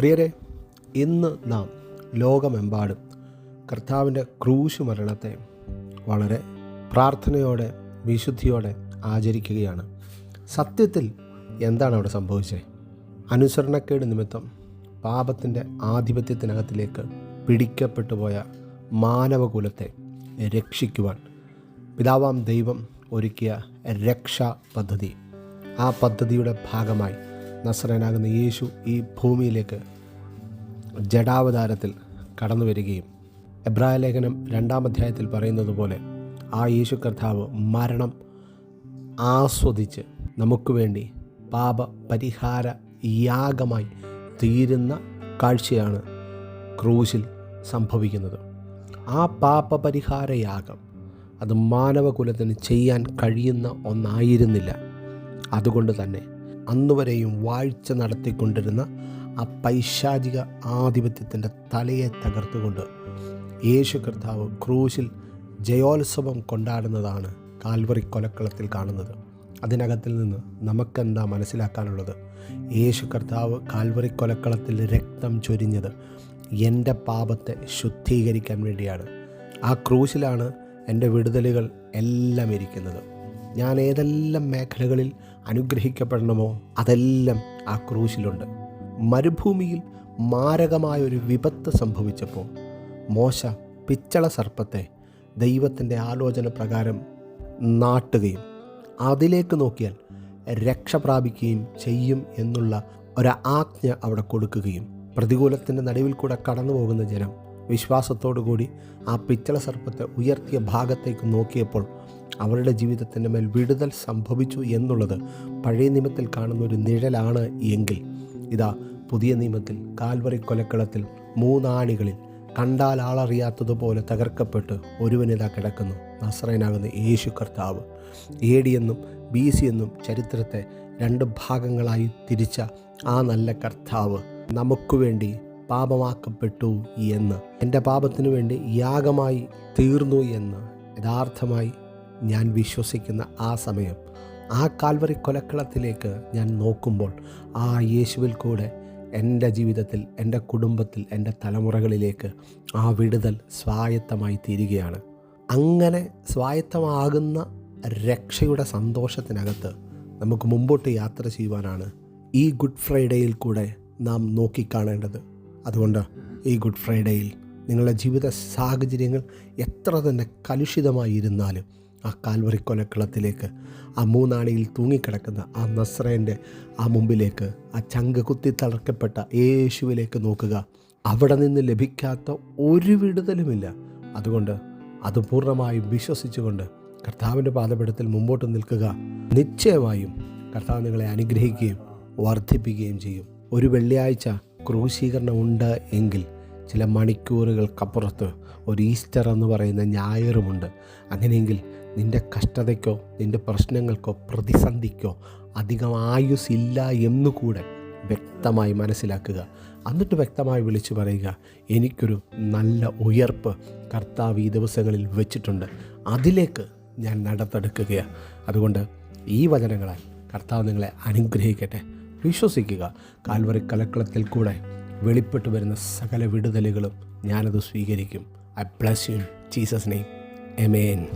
പ്രിയരെ ഇന്ന് നാം ലോകമെമ്പാടും കർത്താവിന്റെ ക്രൂശ് മരണത്തെ വളരെ പ്രാർത്ഥനയോടെ വിശുദ്ധിയോടെ ആചരിക്കുകയാണ്. സത്യത്തിൽ എന്താണ് അവിടെ സംഭവിച്ചത്? അനുസരണക്കേട് നിമിത്തം പാപത്തിന്റെ ആധിപത്യത്തിനകത്തിലേക്ക് പിടിക്കപ്പെട്ടു പോയ മാനവകുലത്തെ രക്ഷിക്കുവാൻ പിതാവാം ദൈവം ഒരുക്കിയ രക്ഷാ പദ്ധതി. ആ പദ്ധതിയുടെ ഭാഗമായി നസ്രനാകുന്ന യേശു ഈ ഭൂമിയിലേക്ക് ജഡാവതാരത്തിൽ കടന്നു വരികയും എബ്രായ ലേഖനം രണ്ടാം അധ്യായത്തിൽ പറയുന്നത് പോലെ ആ യേശു കർത്താവ് മരണം ആസ്വദിച്ച് നമുക്ക് വേണ്ടി പാപ പരിഹാര യാഗമായി തീരുന്ന കാഴ്ചയാണ് ക്രൂശിൽ സംഭവിക്കുന്നത്. ആ പാപപരിഹാര യാഗം അത് മാനവകുലത്തിന് ചെയ്യാൻ കഴിയുന്ന ഒന്നായിരുന്നില്ല. അതുകൊണ്ട് തന്നെ അന്നുവരെയും വാഴ്ച നടത്തിക്കൊണ്ടിരുന്ന ആ പൈശാചിക ആധിപത്യത്തിന്റെ തലയെ തകർത്തുകൊണ്ട് യേശു കർത്താവ് ക്രൂശിൽ ജയോത്സവം കൊണ്ടാടുന്നതാണ് കാൽവറി കൊലക്കളത്തിൽ കാണുന്നത്. അതിനകത്തിൽ നിന്ന് നമുക്കെന്താ മനസ്സിലാക്കാനുള്ളത്? യേശു കർത്താവ് കാൽവറി കൊലക്കളത്തിൽ രക്തം ചൊരിഞ്ഞത് എന്റെ പാപത്തെ ശുദ്ധീകരിക്കാൻ വേണ്ടിയാണ്. ആ ക്രൂശിലാണ് എന്റെ വിടുതലുകൾ എല്ലാം ഇരിക്കുന്നത്. ഞാൻ ഏതെല്ലാം മേഖലകളിൽ അനുഗ്രഹിക്കപ്പെടണമോ? അതെല്ലാം ആ ക്രൂശിലുണ്ട്. മരുഭൂമിയിൽ മാരകമായൊരു വിപത്ത് സംഭവിച്ചപ്പോൾ മോശ പിച്ചള സർപ്പത്തെ ദൈവത്തിന്റെ ആലോചന പ്രകാരം നാട്ടുകയും അതിലേക്ക് നോക്കിയാൽ രക്ഷ പ്രാപിക്കുകയും ചെയ്യും എന്നുള്ള ഒരു ആജ്ഞ അവിടെ കൊടുക്കുകയും പ്രതികൂലത്തിന്റെ നടുവിൽ കൂടെ കടന്നു പോകുന്ന ജനം വിശ്വാസത്തോടു കൂടി ആ പിച്ചള സർപ്പത്തെ ഉയർത്തിയ ഭാഗത്തേക്ക് നോക്കിയപ്പോൾ അവരുടെ ജീവിതത്തിന്റെ മേൽ വിടുതൽ സംഭവിച്ചു എന്നുള്ളത് പഴയ നിയമത്തിൽ കാണുന്ന ഒരു നിഴലാണ് എങ്കിൽ ഇതാ പുതിയ നിയമത്തിൽ കാൽവറി കൊലക്കളത്തിൽ മൂന്നാണികളിൽ കണ്ടാൽ ആളറിയാത്തതുപോലെ തകർക്കപ്പെട്ട് ഒരുവനിതാ കിടക്കുന്നു. നസ്രയനാകുന്ന യേശു കർത്താവ്. എ ഡി എന്നും ബി സി എന്നും ചരിത്രത്തെ രണ്ട് ഭാഗങ്ങളായി തിരിച്ച ആ നല്ല കർത്താവ് നമുക്ക് വേണ്ടി പാപമാക്കപ്പെട്ടു എന്ന് എന്റെ പാപത്തിനു വേണ്ടി യാഗമായി തീർന്നു എന്ന് യഥാർത്ഥമായി ഞാൻ വിശ്വസിക്കുന്ന ആ സമയം ആ കാൽവറി കൊലക്കളത്തിലേക്ക് ഞാൻ നോക്കുമ്പോൾ ആ യേശുവിൽ കൂടെ എന്റെ ജീവിതത്തിൽ എന്റെ കുടുംബത്തിൽ എന്റെ തലമുറകളിലേക്ക് ആ വിടുതൽ സ്വായത്തമായി തീരുകയാണ്. അങ്ങനെ സ്വായത്തമാകുന്ന രക്ഷയുടെ സന്തോഷത്തിനകത്ത് നമുക്ക് മുമ്പോട്ട് യാത്ര ചെയ്യുവാനാണ് ഈ ഗുഡ് ഫ്രൈഡേയിൽ കൂടെ നാം നോക്കിക്കാണേണ്ടത്. അതുകൊണ്ട് ഈ ഗുഡ് ഫ്രൈഡേയിൽ നിങ്ങളുടെ ജീവിത സാഹചര്യങ്ങൾ എത്ര തന്നെ കലുഷിതമായിരുന്നാലും ആ കാൽവറി കൊലക്കളത്തിലേക്ക് ആ മൂന്നാണിയിൽ തൂങ്ങിക്കിടക്കുന്ന ആ നസ്രേന്റെ ആ മുമ്പിലേക്ക് ആ ചങ്ക് കുത്തി തളർക്കപ്പെട്ട യേശുവിലേക്ക് നോക്കുക. അവിടെ നിന്ന് ലഭിക്കാത്ത ഒരു വിടുതലുമില്ല. അതുകൊണ്ട് അത് പൂർണമായും വിശ്വസിച്ചുകൊണ്ട് കർത്താവിന്റെ പാദപീഠത്തിൽ മുമ്പോട്ട് നിൽക്കുക. നിശ്ചയമായും കർത്താവ് നിങ്ങളെ അനുഗ്രഹിക്കുകയും വർദ്ധിപ്പിക്കുകയും ചെയ്യും. ഒരു വെള്ളിയാഴ്ച ക്രൂശീകരണം ഉണ്ട് എങ്കിൽ ചില മണിക്കൂറുകൾക്കപ്പുറത്ത് ഒരു ഈസ്റ്റർ എന്ന് പറയുന്ന ഞായറുമുണ്ട്. അങ്ങനെയെങ്കിൽ നിന്റെ കഷ്ടതയ്ക്കോ നിന്റെ പ്രശ്നങ്ങൾക്കോ പ്രതിസന്ധിക്കോ അധികം ആയുസില്ല എന്നുകൂടെ വ്യക്തമായി മനസ്സിലാക്കുക. എന്നിട്ട് വ്യക്തമായി വിളിച്ചു പറയുക എനിക്കൊരു നല്ല ഉയർപ്പ് കർത്താവ് ഈ ദിവസങ്ങളിൽ വെച്ചിട്ടുണ്ട്. അതിലേക്ക് ഞാൻ നടത്തെടുക്കുകയാണ് അതുകൊണ്ട് ഈ വചനങ്ങളാൽ കർത്താവ് നിങ്ങളെ അനുഗ്രഹിക്കട്ടെ. വിശ്വസിക്കുക. കാൽവറി കലക്കളത്തിൽ കൂടെ വെളിപ്പെട്ടു വരുന്ന സകല വിടുതലുകളും ഞാനത് സ്വീകരിക്കും. I bless you Jesus name amen